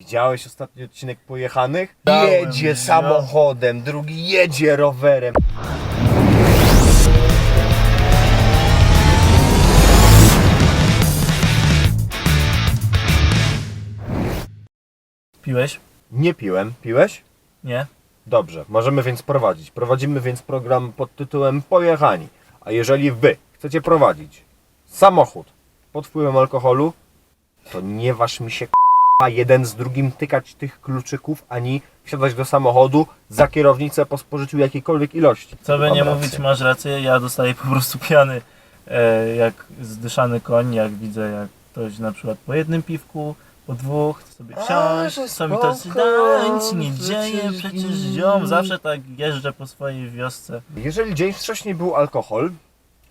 Widziałeś ostatni odcinek Pojechanych? Dałem, Jedzie samochodem, drugi jedzie rowerem. Piłeś? Nie piłem. Piłeś? Nie? Dobrze, możemy więc prowadzić. Prowadzimy więc program pod tytułem Pojechani. A jeżeli wy chcecie prowadzić samochód pod wpływem alkoholu, to nie waż mi się k***a jeden z drugim tykać tych kluczyków, ani wsiadać do samochodu za kierownicę po spożyciu jakiejkolwiek ilości. Co by nie mówić, masz rację, ja dostaję po prostu piany e, jak zdyszany koń, jak widzę jak ktoś na przykład po jednym piwku, po dwóch, chce sobie A, wsiąść, co mi to nic nie dzieje, przecież nie. ziom, zawsze tak jeżdżę po swojej wiosce. Jeżeli dzień wcześniej był alkohol,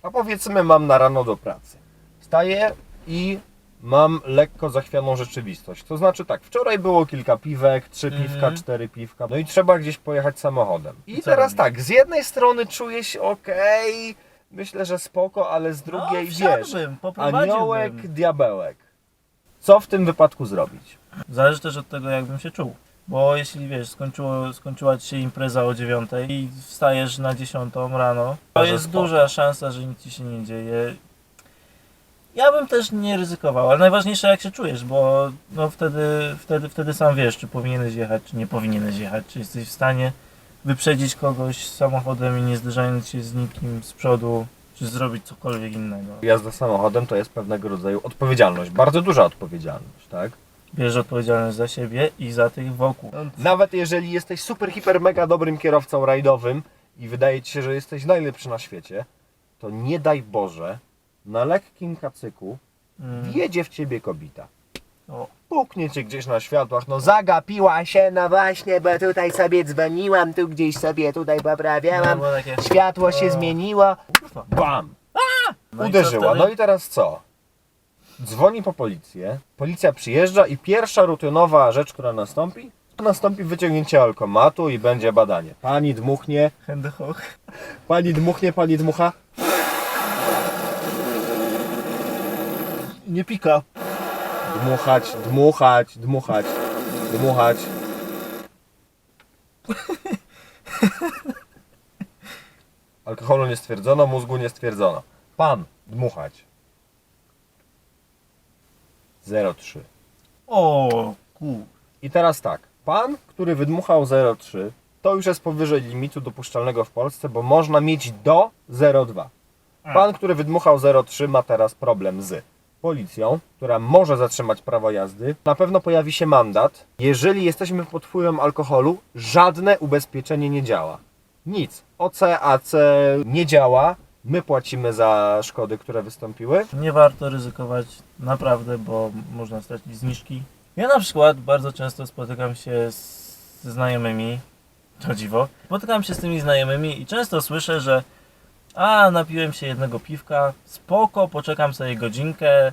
a powiedzmy mam na rano do pracy, wstaję i mam lekko zachwianą rzeczywistość. To znaczy tak, wczoraj było kilka piwek, trzy piwka, Mhm. cztery piwka, no i trzeba gdzieś pojechać samochodem. I I co teraz robisz? tak, z jednej strony czuję się okej, myślę, że spoko, ale z drugiej no, wiesz, wsiadłbym, poprowadziłbym. aniołek, diabełek. Co w tym wypadku zrobić? Zależy też od tego, jakbym się czuł. Bo jeśli wiesz, skończyło, skończyła ci się impreza o 9 i wstajesz na 10 rano, to jest spoko. duża szansa, że nic ci się nie dzieje. Ja bym też nie ryzykował, ale najważniejsze jak się czujesz, bo no wtedy, wtedy, wtedy sam wiesz, czy powinieneś jechać, czy nie powinieneś jechać, czy jesteś w stanie wyprzedzić kogoś samochodem i nie zderzając się z nikim z przodu, czy zrobić cokolwiek innego. Jazda samochodem to jest pewnego rodzaju odpowiedzialność, bardzo duża odpowiedzialność, tak? Bierz odpowiedzialność za siebie i za tych wokół. Nawet jeżeli jesteś super, hiper, mega dobrym kierowcą rajdowym i wydaje ci się, że jesteś najlepszy na świecie, to nie daj Boże, na lekkim kacyku Mm. wjedzie w ciebie kobita. O. Puknie cię gdzieś na światłach, no zagapiła się, no właśnie, bo tutaj sobie dzwoniłam, tu gdzieś sobie tutaj No, poprawiałam, było takie... światło się O. zmieniło, Kurwa. bam, No i co uderzyła. wtedy? No i teraz co? Dzwoni po policję, policja przyjeżdża i pierwsza rutynowa rzecz, która nastąpi, nastąpi wyciągnięcie alkomatu i będzie badanie. Pani dmuchnie, pani dmuchnie, pani dmucha. Nie pika. Dmuchać, dmuchać, dmuchać, dmuchać. Alkoholu nie stwierdzono, mózgu nie stwierdzono. Pan, dmuchać. 0,3. O, kur... I teraz tak, pan, który wydmuchał 0,3, to już jest powyżej limitu dopuszczalnego w Polsce, bo można mieć do 0,2. Pan, który wydmuchał 0,3 ma teraz problem z policją, która może zatrzymać prawo jazdy. Na pewno pojawi się mandat. Jeżeli jesteśmy pod wpływem alkoholu, żadne ubezpieczenie nie działa. Nic. OC, AC nie działa. My płacimy za szkody, które wystąpiły. Nie warto ryzykować naprawdę, bo można stracić zniżki. Ja na przykład bardzo często spotykam się z, znajomymi, to dziwo, spotykam się z tymi znajomymi i często słyszę, że a, napiłem się jednego piwka, spoko, poczekam sobie godzinkę, e,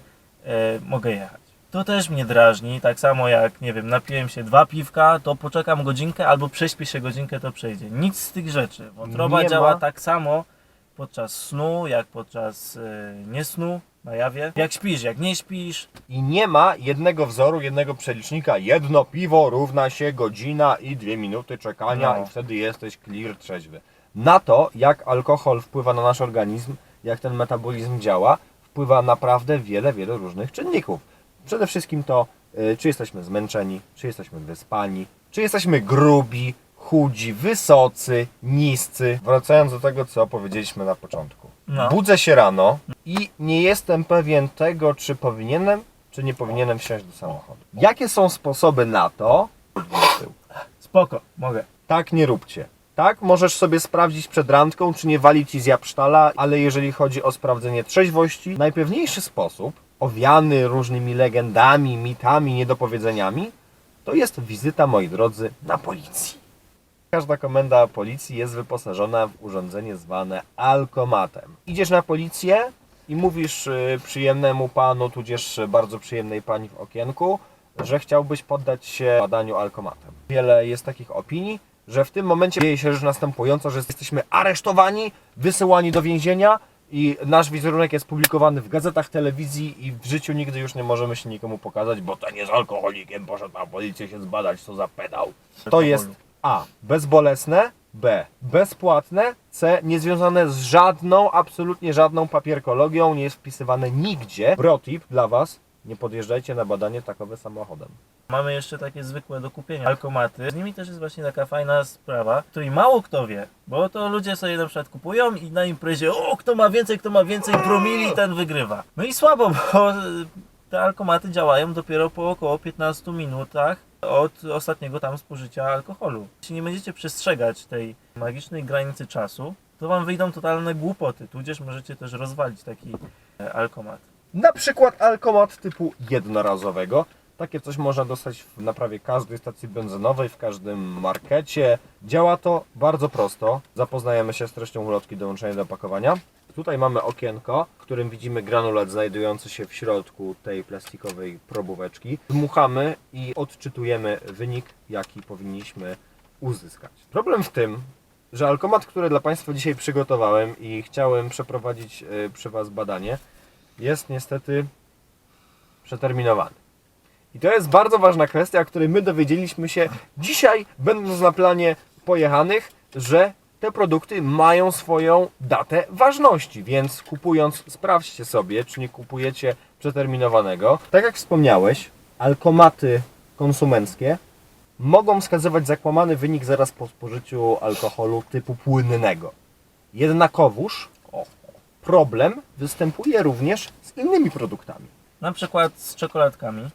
mogę jechać. To też mnie drażni, tak samo jak, nie wiem, napiłem się dwa piwka, to poczekam godzinkę, albo prześpię się godzinkę, to przejdzie. Nic z tych rzeczy. Wątroba Nie działa ma. tak samo podczas snu, jak podczas e, niesnu, na jawie. Jak śpisz, jak nie śpisz, I nie ma jednego wzoru, jednego przelicznika. Jedno piwo równa się godzina i dwie minuty czekania No. i wtedy jesteś clear trzeźwy. Na to, jak alkohol wpływa na nasz organizm, jak ten metabolizm działa, wpływa naprawdę wiele, wiele różnych czynników. Przede wszystkim to, y, czy jesteśmy zmęczeni, czy jesteśmy wyspani, czy jesteśmy grubi, chudzi, wysocy, niscy. Wracając do tego, co powiedzieliśmy na początku. No. Budzę się rano i nie jestem pewien tego, czy powinienem, czy nie powinienem wsiąść do samochodu. Jakie są sposoby na to? spoko, mogę. Tak nie róbcie. Tak, możesz sobie sprawdzić przed randką, czy nie wali ci z japsztala, ale jeżeli chodzi o sprawdzenie trzeźwości, najpewniejszy sposób, owiany różnymi legendami, mitami, niedopowiedzeniami, to jest wizyta, moi drodzy, na policji. Każda komenda policji jest wyposażona w urządzenie zwane alkomatem. Idziesz na policję i mówisz y, przyjemnemu panu, tudzież bardzo przyjemnej pani w okienku, że chciałbyś poddać się badaniu alkomatem. Wiele jest takich opinii, że w tym momencie dzieje się rzecz następująca, że jesteśmy aresztowani, wysyłani do więzienia, i nasz wizerunek jest publikowany w gazetach, telewizji i w życiu nigdy już nie możemy się nikomu pokazać, bo ten jest alkoholikiem, poszedł na policję się zbadać, co za pedał. To jest A. Bezbolesne, B. Bezpłatne, C. Niezwiązane z żadną, absolutnie żadną papierkologią, nie jest wpisywane nigdzie. Protip dla Was, nie podjeżdżajcie na badanie takowe samochodem. Mamy jeszcze takie zwykłe do kupienia alkomaty. Z nimi też jest właśnie taka fajna sprawa, której mało kto wie, bo to ludzie sobie na przykład kupują i na imprezie, o kto ma więcej, kto ma więcej promili, ten wygrywa. No i słabo, bo y, te alkomaty działają dopiero po około 15 minutach od ostatniego tam spożycia alkoholu. Jeśli nie będziecie przestrzegać tej magicznej granicy czasu, to wam wyjdą totalne głupoty, tudzież możecie też rozwalić taki e, alkomat. Na przykład alkomat typu jednorazowego. Takie coś można dostać w na prawie każdej stacji benzynowej, w każdym markecie. Działa to bardzo prosto. Zapoznajemy się z treścią ulotki dołączenia do opakowania. Tutaj mamy okienko, w którym widzimy granulat znajdujący się w środku tej plastikowej probóweczki. Dmuchamy i odczytujemy wynik, jaki powinniśmy uzyskać. Problem w tym, że alkomat, który dla Państwa dzisiaj przygotowałem i chciałem przeprowadzić y, przy Was badanie, jest niestety przeterminowany. I to jest bardzo ważna kwestia, o której my dowiedzieliśmy się dzisiaj, będąc na planie pojechanych, że te produkty mają swoją datę ważności, więc kupując, sprawdźcie sobie, czy nie kupujecie przeterminowanego. Tak jak wspomniałeś, alkomaty konsumenckie mogą wskazywać zakłamany wynik zaraz po spożyciu alkoholu typu płynnego. Jednakowoż problem występuje również z innymi produktami. Na przykład z czekoladkami,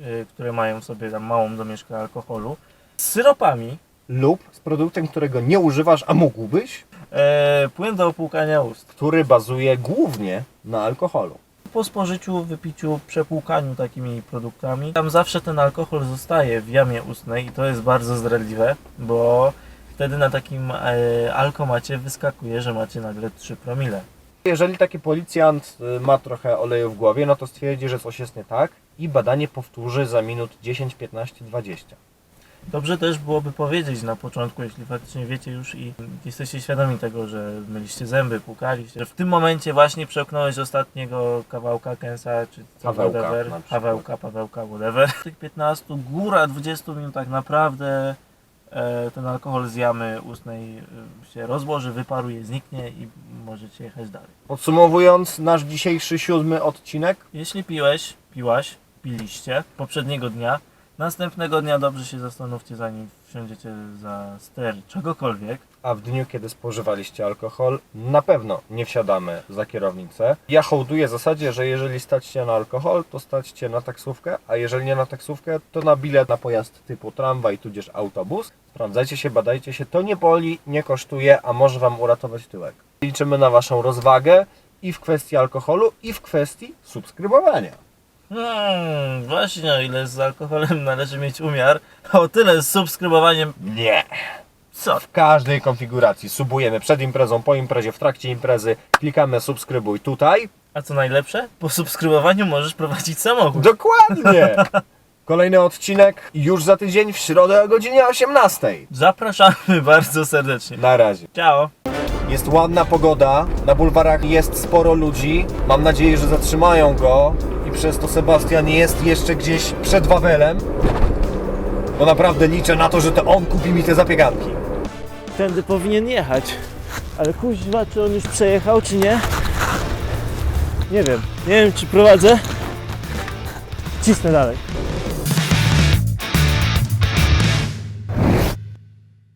y, które mają w sobie tam małą domieszkę alkoholu, z syropami, lub z produktem, którego nie używasz, a mógłbyś, e, płyn do opłukania ust. który bazuje głównie na alkoholu. Po spożyciu, wypiciu, przepłukaniu takimi produktami, tam zawsze ten alkohol zostaje w jamie ustnej i to jest bardzo zdradliwe, bo wtedy na takim e, alkomacie wyskakuje, że macie nagle 3 promile. Jeżeli taki policjant y, ma trochę oleju w głowie, no to stwierdzi, że coś jest nie tak i badanie powtórzy za minut 10, 15, 20. Dobrze też byłoby powiedzieć na początku, jeśli faktycznie wiecie już i jesteście świadomi tego, że myliście zęby, pukaliście, że w tym momencie właśnie przełknąłeś ostatniego kawałka kęsa, czy co Pawełka whatever. Pawełka, Pawełka, whatever. W tych 15, góra 20 minutach naprawdę e, ten alkohol z jamy ustnej e, się rozłoży, wyparuje, zniknie i możecie jechać dalej. Podsumowując nasz dzisiejszy siódmy odcinek, Jeśli piłeś, piłaś, piliście poprzedniego dnia, następnego dnia dobrze się zastanówcie zanim wsiądziecie za ster czegokolwiek. a w dniu, kiedy spożywaliście alkohol, na pewno nie wsiadamy za kierownicę. Ja hołduję zasadzie, że jeżeli stać się na alkohol, to stać się na taksówkę, a jeżeli nie na taksówkę, to na bilet na pojazd typu tramwaj tudzież autobus. Sprawdzajcie się, badajcie się, to nie boli, nie kosztuje, a może Wam uratować tyłek. Liczymy na Waszą rozwagę i w kwestii alkoholu, i w kwestii subskrybowania. Hmm, właśnie o ile z alkoholem należy mieć umiar, o tyle z subskrybowaniem Nie! co? W każdej konfiguracji subujemy przed imprezą, po imprezie, w trakcie imprezy, klikamy subskrybuj tutaj. A co najlepsze? Po subskrybowaniu możesz prowadzić samochód. Dokładnie! Kolejny odcinek już za tydzień w środę o godzinie 18. Zapraszamy bardzo serdecznie. Na razie. Ciao! Jest ładna pogoda, na bulwarach jest sporo ludzi. Mam nadzieję, że zatrzymają go i przez to Sebastian jest jeszcze gdzieś przed Wawelem. Bo naprawdę liczę na to, że to on kupi mi te zapiekanki. Tędy powinien jechać. Ale kuźwa, czy on już przejechał, czy nie? Nie wiem. Nie wiem, czy prowadzę. Cisnę dalej.